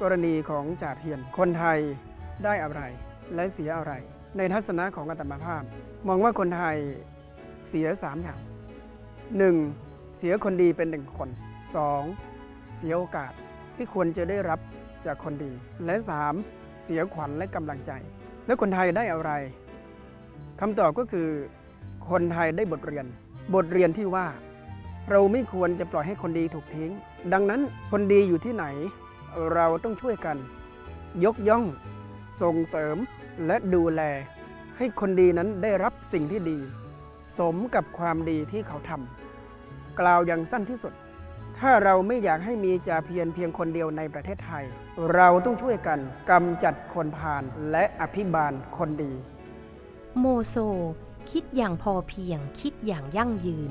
กรณีของจ่าเพียรคนไทยได้อะไร และเสียอะไร ในทัศนะของอาตมาภาพ มองว่าคนไทยเสีย3อย่าง 1. เสียคนดีเป็นหนึ่งคน 2. เสียโอกาสที่ควรจะได้รับจากคนดี และ 3. เสียขวัญและกำลังใจ แล้วคนไทยได้อะไรคำตอบก็คือคนไทยได้บทเรียน บทเรียนที่ว่า เราไม่ควรจะปล่อยให้คนดีถูกทิ้ง ดังนั้นคนดีอยู่ที่ไหน เราต้องช่วยกัน ยกย่อง ส่งเสริมและดูแล ให้คนดีนั้นได้รับสิ่งที่ดี สมกับความดีที่เขาทำกล่าวอย่างสั้นที่สุด ถ้าเราไม่อยากให้มีจ่าเพียรเพียงคนเดียวในประเทศไทย เราต้องช่วยกันกำจัดคนพาลและอภิบาลคนดี โมโซ คิดอย่างพอเพียง คิดอย่างยั่งยืน